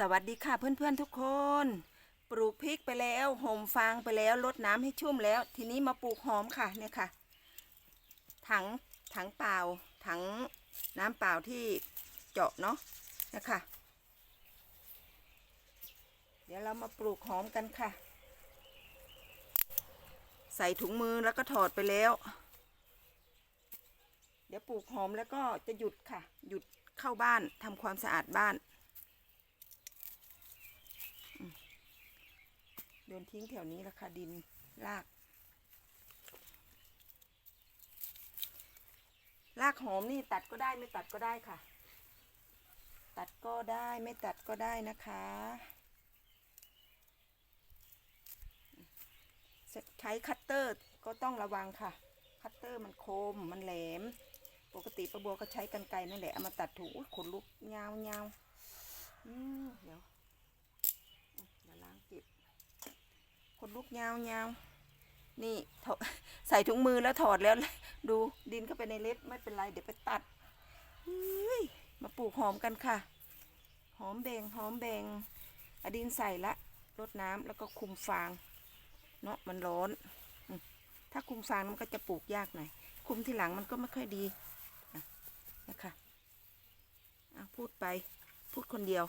สวัสดีค่ะเพื่อนๆทุกคน ปลูกพริกไปแล้วห่มฟางไปแล้วลดน้ำให้ชุ่มแล้ว ทีนี้มาปลูกหอมค่ะเนี่ยค่ะ ถังถังเปล่า ถังน้ำเปล่าที่เจาะเนาะนะคะเดี๋ยวเรามาปลูกหอมกันค่ะ ใส่ถุงมือแล้วก็ถอดไปแล้ว เดี๋ยวปลูกหอมแล้วก็จะหยุดค่ะ หยุดเข้าบ้านทำความสะอาดบ้าน โดนทิ้งแถวนี้ล้วค่ะดินรากรากหอมนี่ตัดก็ได้ไม่ตัดก็ได้ค่ะ ตัดก็ได้ไม่ตัดก็ได้นะคะ ใช้คัตเตอร์ก็ต้องระวังค่ะ คัตเตอร์มันคมมันแหลม ปกติประบัวก็ใช้กันไกรนั่นแหละเอามาตัดถูขนลุกยาวยาวอืมเดี๋ยวอืมเดี๋ยวล้างเก็บ นลุกยาวยาวนี่ใส่ถุงมือแล้วถอดแล้ว ดูดินเข้าไปในเล็บไม่เป็นไรเดี๋ยวไปตัดมาปลูกหอมกันค่ะ หอมแบงหอมแบงอดินใส่ละรดน้ำแล้วก็คุมฟาง เนาะมันร้อน ถ้าคุมฟางมันก็จะปลูกยากหน่อย คุมทีหลังมันก็ไม่ค่อยดีนะคะอะพูดไปพูดคนเดียว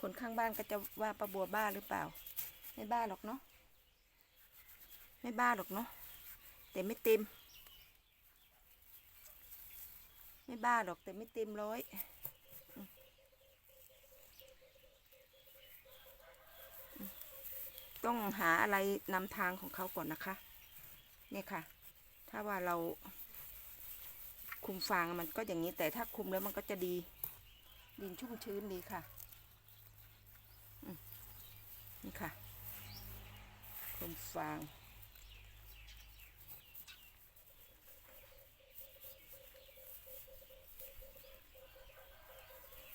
คนข้างบ้านก็จะว่าประบัวบ้าหรือเปล่า ไม่บ้าหรอกเนาะ ไม่บ้าหรอกเนาะแต่ไม่เต็ม ไม่บ้าหรอกแต่ไม่เต็มร้อยต้องหาอะไรนำทางของเขาก่อนนะคะ เนี่ยค่ะ ถ้าว่าเราคุมฟางมันก็อย่างนี้แต่ถ้าคุมแล้วมันก็จะดี ดินชุ่มชื้นดีค่ะนี่ค่ะคุมฟาง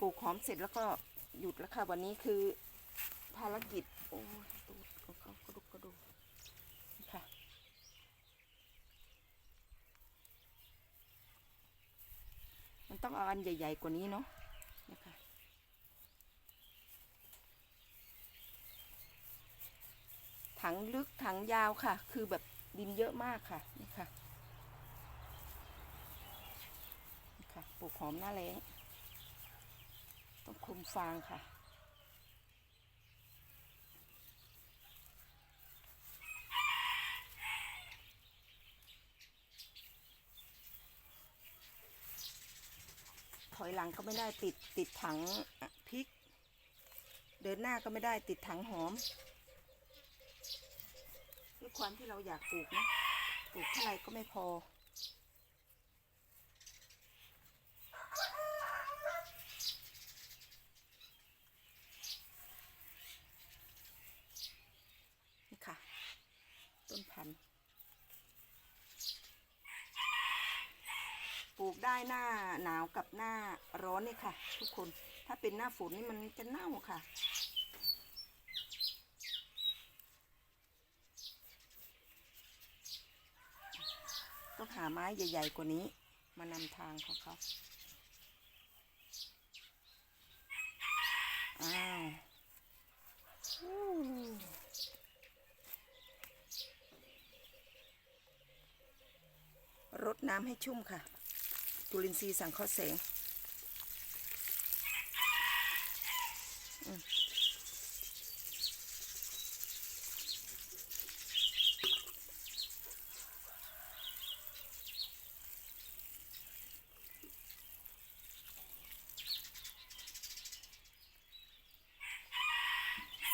ลูกหอมเสร็จแล้วก็หยุดแล้วค่ะ วันนี้คือภารกิจ โอ้ยตูดของเขากระดุกกระดูกค่ะมันต้องเอาอันใหญ่ ๆ กว่านี้เนาะนะคะถังลึกถังยาวค่ะ คือแบบดินเยอะมากค่ะนี่ค่ะนี่ค่ะปลูกหอมหน้าแรงต้ง ฟางค่ะ ถอยหลังก็ไม่ได้ติดติดถังพริก เดินหน้าก็ไม่ได้ติดถังหอมด้วยความที่เราอยากปลูกนะปลูกเท่าไรก็ไม่พอ นี่ค่ะ ต้นพันธุ์ปลูกได้ หน้าหนาวกับหน้าร้อนนี่ค่ะ ทุกคนถ้าเป็นหน้าฝนนี่มันจะเน่าค่ะ ต้องหาไม้ใหญ่ ๆ กว่านี้ มานำทางของเขาอ้าวรดน้ำให้ชุ่มค่ะ จุลินทรีย์สังเคราะห์แสง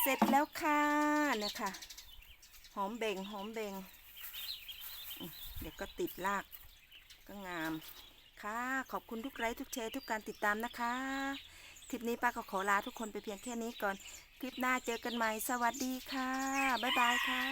เสร็จแล้วค่ะนะคะหอมเบ่งหอมเบ่งเดี๋ยวก็ติดรากก็งาม ค่ะ ขอบคุณทุกไลค์ทุกแชร์ทุกการติดตามนะคะ คลิปนี้ป้าก็ขอลาทุกคนไปเพียงแค่นี้ก่อน คลิปหน้าเจอกันใหม่ สวัสดีค่ะ บ๊ายบายค่ะ